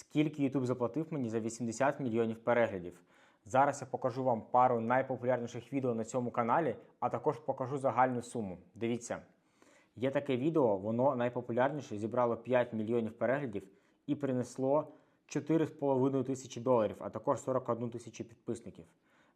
скільки YouTube заплатив мені за 80 мільйонів переглядів. Зараз я покажу вам пару найпопулярніших відео на цьому каналі, а також покажу загальну суму. Дивіться, є таке відео, воно найпопулярніше, зібрало 5 мільйонів переглядів і принесло 4,5 тисячі доларів, а також 41 тисячу підписників.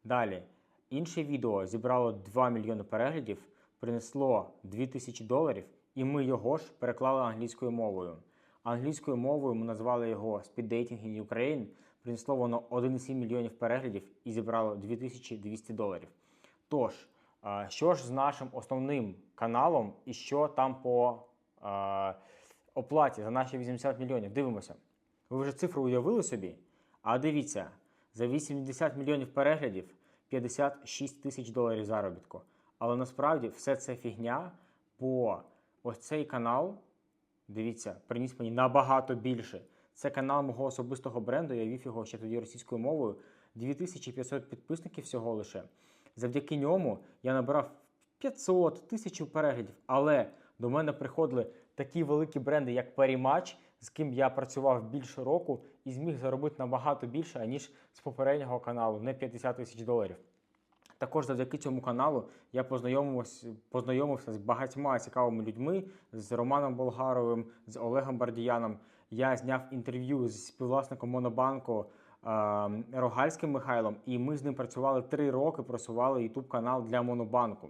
Далі, інше відео зібрало 2 мільйони переглядів, принесло 2 тисячі доларів, і ми його ж переклали англійською мовою. Англійською мовою ми назвали його Speed in Ukraine. Принесло воно 1,7 мільйонів переглядів і зібрало 2200 доларів. Тож, що ж з нашим основним каналом і що там по а, оплаті за наші 80 мільйонів? Дивимося. Ви вже цифру уявили собі? А дивіться, за 80 мільйонів переглядів 56 тисяч доларів заробітку. Але насправді все це фігня, бо ось цей канал, дивіться, приніс мені набагато більше. Це канал мого особистого бренду. Я вів його ще тоді російською мовою. 2500 підписників всього лише. Завдяки ньому я набрав 500 тисяч переглядів. Але до мене приходили такі великі бренди, як Parimatch, з ким я працював більше року і зміг заробити набагато більше, аніж з попереднього каналу, не 50 тисяч доларів. Також завдяки цьому каналу я познайомився, познайомився з багатьма цікавими людьми, з Романом Болгаровим, з Олегом Бардіяном. Я зняв інтерв'ю з співвласником Монобанку е, Рогальським Михайлом, і ми з ним працювали три роки, просували YouTube канал для Монобанку.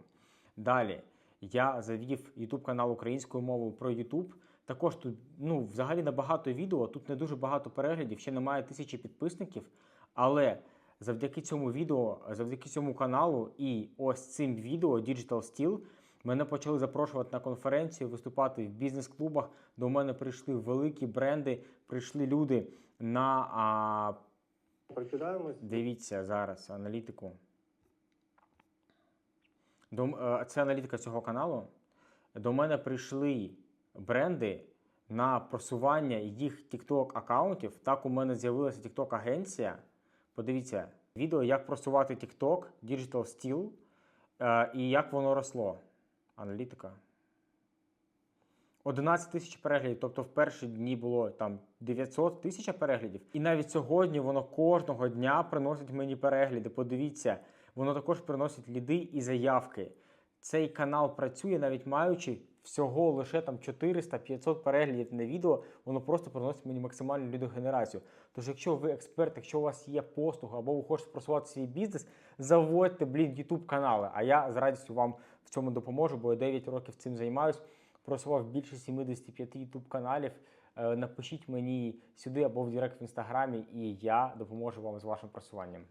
Далі я завів YouTube канал українською мовою про YouTube. Також тут ну, взагалі набагато відео, тут не дуже багато переглядів, ще немає тисячі підписників. Але завдяки цьому відео, завдяки цьому каналу і ось цим відео Digital Steel мене почали запрошувати на конференцію, виступати в бізнес-клубах. До мене прийшли великі бренди, прийшли люди на а. Дивіться зараз аналітику. До, е, це аналітика цього каналу. До мене прийшли бренди на просування їх TikTok аккаунтів. Так у мене з'явилася TikTok агенція. Подивіться відео, як просувати TikTok, Digital Steel е, і як воно росло. Аналітика. 11 тисяч переглядів, тобто в перші дні було там 900 тисяч переглядів. І навіть сьогодні воно кожного дня приносить мені перегляди. Подивіться, воно також приносить ліди і заявки. Цей канал працює, навіть маючи всього лише там 400-500 переглядів на відео, воно просто приносить мені максимальну лідогенерацію. Тож, якщо ви експерт, якщо у вас є послуга або ви хочете просувати свій бізнес, заводьте, блін, YouTube канали. А я з радістю вам в цьому допоможу, бо я 9 років цим займаюсь просував більше 75 YouTube каналів. Е, Напишіть мені сюди або в Директ в інстаграмі, і я допоможу вам з вашим просуванням.